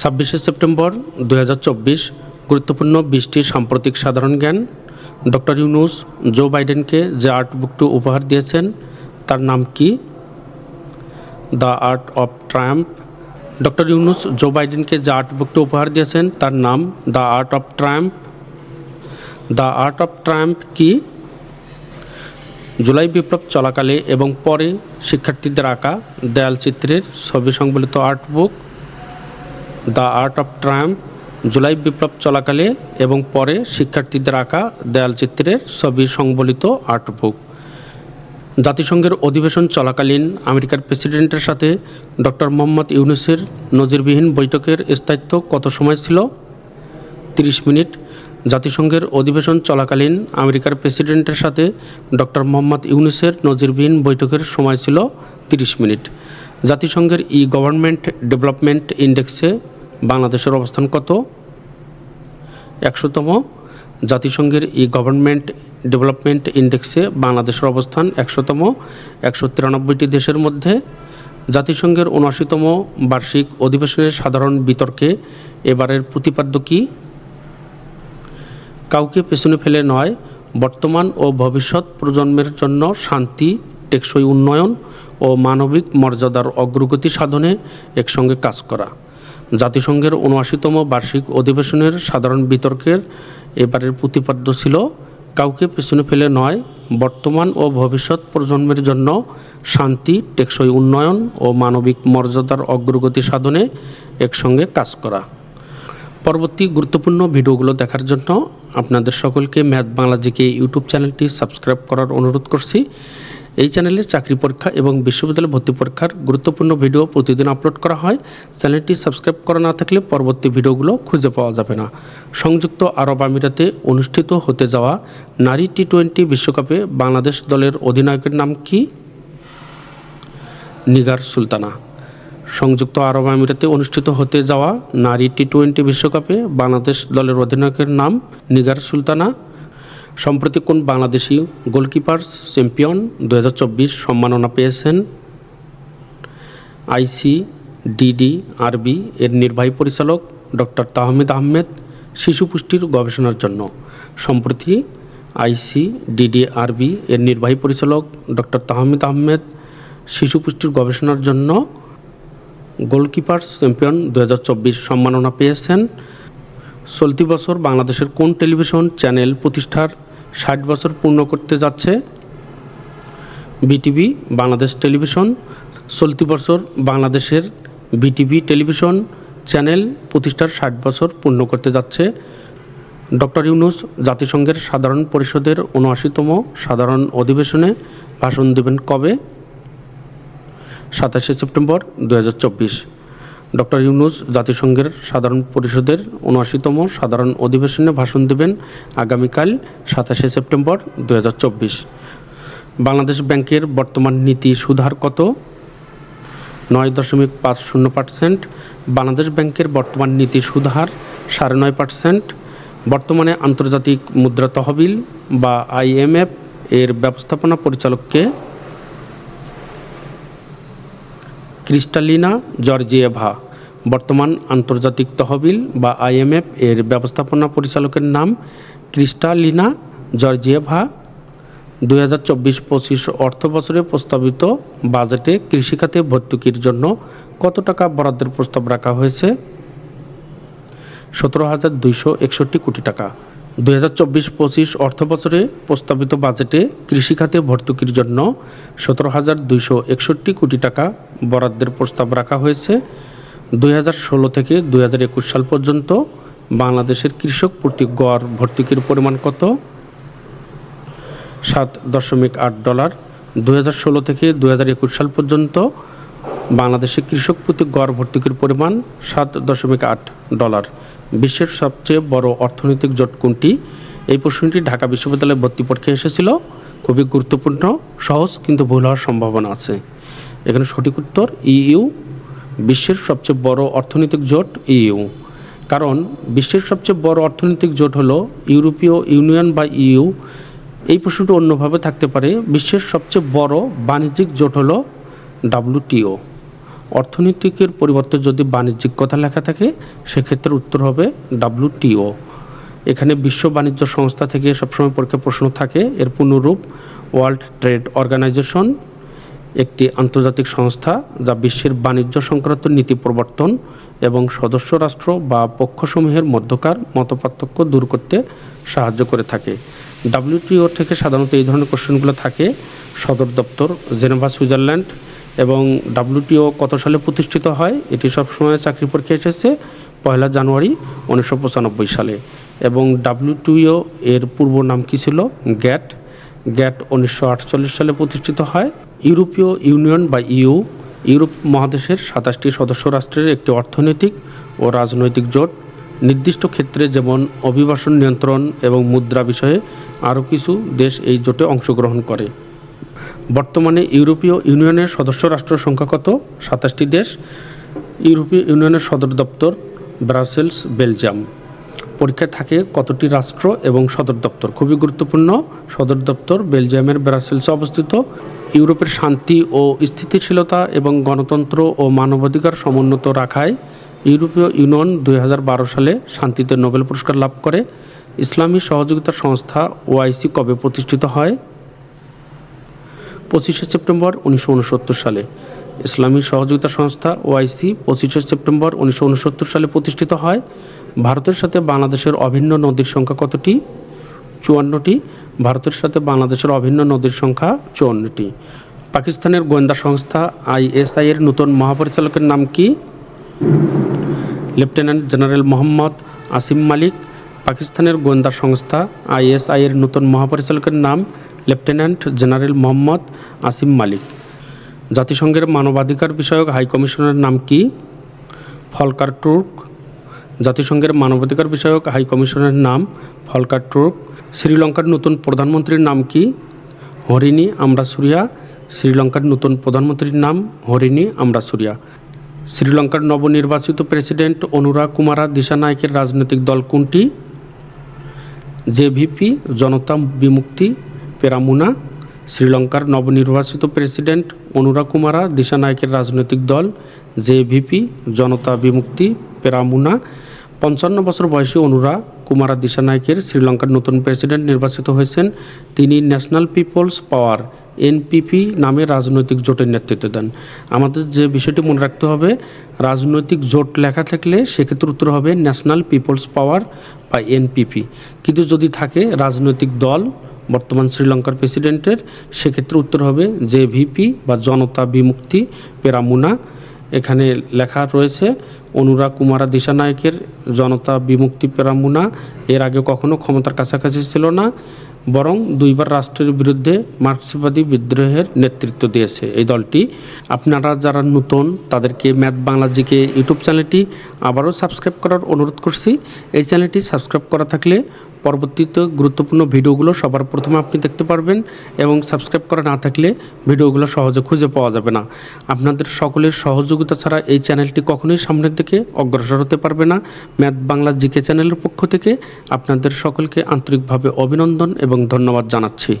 ছাব্বিশে সেপ্টেম্বর দু হাজার চব্বিশ, গুরুত্বপূর্ণ বিশটি সাম্প্রতিক সাধারণ জ্ঞান। ডক্টর ইউনুস জো বাইডেনকে যে আর্ট বুকটি উপহার দিয়েছেন, তার নাম কি? The art of triumph. Doctor Yunus Joe বাইডেনকে যে আর্ট বুকটি উপহার দিয়েছেন, তার নাম the art of triumph. The art of triumph কি? জুলাই বিপ্লব চলাকালে এবং পরে শিক্ষার্থীদের আঁকা দেয়াল চিত্রের ছবি সংবলিত art book. The art of triumph July বিপ্লব চলাকালে এবং পরে শিক্ষার্থীদের আঁকা দেয়াল চিত্রের ছবি সংবলিত আর্ট বুক। জাতিসংঘের অধিবেশন চলাকালীন আমেরিকার প্রেসিডেন্টের সাথে ডক্টর মোহাম্মদ ইউনুসের নজিরবিহীন বৈঠকের স্থায়িত্ব কত সময় ছিল? তিরিশ মিনিট। জাতিসংঘের অধিবেশন চলাকালীন আমেরিকার প্রেসিডেন্টের সাথে ডক্টর মোহাম্মদ ইউনুসের নজিরবিহীন বৈঠকের সময় ছিল তিরিশ মিনিট। জাতিসংঘের ই গভর্নমেন্ট ডেভেলপমেন্ট ইন্ডেক্সে বাংলাদেশের অবস্থান কত? একশোতম জাতিসংঘের ই গভর্নমেন্ট ডেভেলপমেন্ট ইন্ডেক্সে বাংলাদেশের অবস্থান একশোতম, একশো তিরানব্বইটি দেশের মধ্যে। জাতিসংঘের উনআশিতম বার্ষিক অধিবেশনের সাধারণ বিতর্কে এবারের প্রতিপাদ্য কী? কাউকে পেছনে ফেলে নয়, বর্তমান ও ভবিষ্যৎ প্রজন্মের জন্য শান্তি, টেকসই উন্নয়ন ও মানবিক মর্যাদার অগ্রগতি সাধনে একসঙ্গে কাজ করা। জাতিসংঘের উনআশিতম বার্ষিক অধিবেশনের সাধারণ বিতর্কের এবারের প্রতিপাদ্য ছিল, কাউকে পেছনে ফেলে নয়, বর্তমান ও ভবিষ্যৎ প্রজন্মের জন্য শান্তি, টেকসই উন্নয়ন ও মানবিক মর্যাদার অগ্রগতি সাধনে একসঙ্গে কাজ করা। পরবর্তী গুরুত্বপূর্ণ ভিডিওগুলো দেখার জন্য আপনাদের সকলকে ম্যাথ বাংলাজিকে ইউটিউব চ্যানেলটি সাবস্ক্রাইব করার অনুরোধ করছি। এই চ্যানেলে চাকরি পরীক্ষা এবং বিশ্ববিদ্যালয় ভর্তি পরীক্ষার গুরুত্বপূর্ণ ভিডিও প্রতিদিন আপলোড করা হয়। চ্যানেলটি সাবস্ক্রাইব করা না থাকলে পরবর্তী ভিডিওগুলো খুঁজে পাওয়া যাবে না। সংযুক্ত আরব আমিরাতে অনুষ্ঠিত হতে যাওয়া নারী টি টোয়েন্টি বিশ্বকাপে বাংলাদেশ দলের অধিনায়কের নাম কি? নিগার সুলতানা। সংযুক্ত আরব আমিরাতে অনুষ্ঠিত হতে যাওয়া নারী টি টোয়েন্টি বিশ্বকাপে বাংলাদেশ দলের অধিনায়কের নাম নিগার সুলতানা। সম্প্রতি কোন বাংলাদেশি গোলকিপার চ্যাম্পিয়ন দু হাজার চব্বিশ সম্মাননা পেয়েছেন? আইসি ডিডি আরবি এর নির্বাহী পরিচালক ডক্টর তাহমিদ আহমেদ শিশু পুষ্টির গবেষণার জন্য। সম্প্রতি আইসি ডিডি আরবি এর নির্বাহী পরিচালক ডক্টর তাহমিদ আহমেদ শিশু পুষ্টির গবেষণার জন্য গোলকিপার চ্যাম্পিয়ন দু হাজার চব্বিশ সম্মাননা পেয়েছেন। চলতি বছর বাংলাদেশের কোন টেলিভিশন চ্যানেল প্রতিষ্ঠার ষাট বছর পূর্ণ করতে যাচ্ছে। বিটিভি, বাংলাদেশ টেলিভিশন, চলতি বছর বাংলাদেশের বিটিভি টেলিভিশন চ্যানেল প্রতিষ্ঠার ষাট বছর পূর্ণ করতে যাচ্ছে। ডক্টর ইউনুস জাতিসংঘের সাধারণ পরিষদের উনআশিতম সাধারণ অধিবেশনে ভাষণ দেবেন কবে? সাতাশে সেপ্টেম্বর দু হাজার চব্বিশ। ডক্টর ইউনুস জাতিসংঘের সাধারণ পরিষদের উনআশিতম সাধারণ অধিবেশনে ভাষণ দেবেন আগামীকাল সাতাশে সেপ্টেম্বর দু হাজার চব্বিশ। বাংলাদেশ ব্যাংকের বর্তমান নীতি সুধার কত? নয় দশমিক পাঁচ শূন্য পার্সেন্ট। বাংলাদেশ ব্যাংকের বর্তমান নীতি সুধার সাড়ে নয় পার্সেন্ট। বর্তমানে আন্তর্জাতিক মুদ্রা তহবিল বা আইএমএফ এর ব্যবস্থাপনা পরিচালককে ক্রিস্টালিনা জর্জিয়েভা, বর্তমান আন্তর্জাতিক তহবিল বা আইএমএফ এর ব্যবস্থাপনা পরিচালকের নাম ক্রিস্টালিনা জর্জিয়েভা। দুই হাজার চব্বিশ পঁচিশ অর্থ বছরে প্রস্তাবিত বাজেটে কৃষিখাতে ভর্তুকির জন্য কত টাকা বরাদ্দের প্রস্তাব রাখা হয়েছে? সতেরো হাজার দুইশো একষট্টি কোটি টাকা। দুই হাজার চব্বিশ পঁচিশ অর্থ বছরে প্রস্তাবিত বাজেটে কৃষিখাতে ভর্তুকির জন্য সতেরো হাজার দুইশো একষট্টি কোটি টাকা বরাদ্দের প্রস্তাব রাখা হয়েছে। দুই হাজার ষোলো থেকে দুই হাজার একুশ সাল পর্যন্ত বাংলাদেশের কৃষক প্রতি গড় ভর্তুকির পরিমাণ কত? সাত দশমিক আট ডলার। দুই হাজার ষোলো থেকে দুই হাজার একুশ সাল পর্যন্ত বাংলাদেশে কৃষক প্রতি গড় ভর্তুকির পরিমাণ সাত দশমিক আট ডলার। বিশ্বের সবচেয়ে বড় অর্থনৈতিক জোট কোনটি? এই প্রশ্নটি ঢাকা বিশ্ববিদ্যালয়ে ভর্তি পরীক্ষায় এসেছিল। খুবই গুরুত্বপূর্ণ, সহজ কিন্তু ভুল হওয়ার সম্ভাবনা আছে। এখানে সঠিক উত্তর, ইইউ। বিশ্বের সবচেয়ে বড় অর্থনৈতিক জোট, ইইউ। কারণ বিশ্বের সবচেয়ে বড় অর্থনৈতিক জোট হলো ইউরোপীয় ইউনিয়ন বা ইইউ। এই প্রশ্নটি অন্যভাবে থাকতে পারে। বিশ্বের সবচেয়ে বড় বাণিজ্যিক জোট হলো ডাব্লিউটিও। অর্থনৈতিকের পরিবর্তে যদি বাণিজ্যিক কথা লেখা থাকে, সেক্ষেত্রে উত্তর হবে ডাব্লিউটিও এখানে বিশ্ব বাণিজ্য সংস্থা থেকে সবসময় পরীক্ষা প্রশ্ন থাকে, এর পূর্ণরূপ ওয়ার্ল্ড ট্রেড অর্গানাইজেশন, একটি আন্তর্জাতিক সংস্থা যা বিশ্বের বাণিজ্য সংক্রান্ত নীতি প্রবর্তন এবং সদস্য রাষ্ট্র বা পক্ষসমূহের মধ্যকার মতপার্থক্য দূর করতে সাহায্য করে থাকে। ডাব্লিউটিও থেকে সাধারণত এই ধরনের কোশ্চেনগুলো থাকে। সদর দপ্তর, জেনেভা, সুইজারল্যান্ড এবং ডাব্লিউটিও কত সালে প্রতিষ্ঠিত হয়? এটি সবসময় চাকরি পরীক্ষা এসেছে পয়লা জানুয়ারি উনিশশো পঁচানব্বই সালে। এবং ডাব্লিউটিও এর পূর্ব নাম কী ছিল? গ্যাট। গ্যাট উনিশশো আটচল্লিশ সালে প্রতিষ্ঠিত হয়। ইউরোপীয় ইউনিয়ন বা ইউ, ইউরোপ মহাদেশের সাতাশটি সদস্য রাষ্ট্রের একটি অর্থনৈতিক ও রাজনৈতিক জোট। নির্দিষ্ট ক্ষেত্রে যেমন অভিবাসন নিয়ন্ত্রণ এবং মুদ্রা বিষয়ে আরও কিছু দেশ এই জোটে অংশগ্রহণ করে। বর্তমানে ইউরোপীয় ইউনিয়নের সদস্য রাষ্ট্র সংখ্যা কত? সাতাশটি দেশ। ইউরোপীয় ইউনিয়নের সদর দপ্তর ব্রাসেলস, বেলজিয়াম। পরীক্ষায় থাকে কতটি রাষ্ট্র এবং সদর দপ্তর? খুবই গুরুত্বপূর্ণ। সদর দপ্তর বেলজিয়ামের ব্রাসেলসে অবস্থিত। ইউরোপের শান্তি ও স্থিতিশীলতা এবং গণতন্ত্র ও মানবাধিকার সমুন্নত রাখায় ইউরোপীয় ইউনিয়ন দু হাজার বারো সালে শান্তিতে নোবেল পুরস্কার লাভ করে। ইসলামী সহযোগিতা সংস্থা ওআইসি কবে প্রতিষ্ঠিত হয়? পঁচিশে সেপ্টেম্বর উনিশশো উনসত্তর সালে। ইসলামী সহযোগিতা সংস্থা ওআইসি পঁচিশে সেপ্টেম্বর উনিশশো উনসত্তর সালে প্রতিষ্ঠিত হয়। ভারতের সাথে বাংলাদেশের অভিন্ন নদীর সংখ্যা কতটি? চুয়ান্নটি। ভারতের সাথে বাংলাদেশের অভিন্ন নদীর সংখ্যা চুয়ান্নটি। পাকিস্তানের গোয়েন্দা সংস্থা আইএসআই এর নতুন মহাপরিচালকের নাম কি? Lieutenant general Mohammad Asim Malik. পাকিস্তানের গোয়েন্দা সংস্থা আইএসআই এর নতুন মহাপরিচালকের নাম লেফটেন্যান্ট জেনারেল মোহাম্মদ আসিম মালিক। জাতিসংঘের মানবাধিকার বিষয়ক হাই কমিশনের নাম কি? Volker Turk. জাতিসংঘের মানবাধিকার বিষয়ক হাই কমিশনের নাম ফলকার টুর্ক। শ্রীলঙ্কার নতুন প্রধানমন্ত্রীর নাম কি? হরিণী আমরাসুরিয়া। শ্রীলঙ্কার নতুন প্রধানমন্ত্রীর নাম হরিণী আমরাসুরিয়া। শ্রীলঙ্কার নবনির্বাচিত প্রেসিডেন্ট অনুরা কুমারা দিশা দিশানায়কের রাজনৈতিক দল কোনটি? জেভিপি, জনতা বিমুক্তি পেরামুনা শ্রীলঙ্কার নবনির্বাচিত প্রেসিডেন্ট অনুরা কুমারা দিশানায়কের রাজনৈতিক দল, জেভিপি, জনতা বিমুক্তি, পেরামুনা, পঞ্চান্ন বছর বয়সী অনুরা কুমারা দিশানায়কের শ্রীলঙ্কার নতুন প্রেসিডেন্ট নির্বাচিত হয়েছেন। তিনি ন্যাশনাল পিপলস পাওয়ার, এনপিপি নামে রাজনৈতিক জোটের নেতৃত্ব দেন। আমাদের যে বিষয়টি মনে রাখতে হবে, রাজনৈতিক জোট লেখা থাকলে সেক্ষেত্রে উত্তর হবে ন্যাশনাল পিপলস পাওয়ার বা এনপিপি। কিন্তু যদি থাকে রাজনৈতিক দল বর্তমান শ্রীলঙ্কার প্রেসিডেন্টের সেক্ষেত্রে উত্তর হবে জেভিপি বা জনতা বিমুক্তি পেরামুনা। এখানে লেখা রয়েছে অনুরাগ কুমারা দিশানায়কের জনতা বিমুক্তি পেরামুনা এর আগে কখনো ক্ষমতার কাছাকাছি ছিল না, বরং দুইবার রাষ্ট্রের বিরুদ্ধে মার্ক্সবাদী বিদ্রোহের নেতৃত্ব দিয়েছে এই দলটি। আপনারা যারা নতুন, তাদেরকে ম্যাথ বাংলা জিকে ইউটিউব চ্যানেলটি আবারও সাবস্ক্রাইব করার অনুরোধ করছি। এই চ্যানেলটি সাবস্ক্রাইব করা থাকলে পরবর্তীতে গুরুত্বপূর্ণ ভিডিওগুলো সবার প্রথমে আপনি দেখতে পারবেন এবং সাবস্ক্রাইব করা না থাকলে ভিডিওগুলো সহজে খুঁজে পাওয়া যাবে না। আপনাদের সকলের সহযোগিতা ছাড়া এই চ্যানেলটি কখনোই সামনের দিকে অগ্রসর হতে পারবে না। ম্যাথ বাংলা জিকে চ্যানেলের পক্ষ থেকে আপনাদের সকলকে আন্তরিকভাবে অভিনন্দন এবং ধন্যবাদ জানাচ্ছি।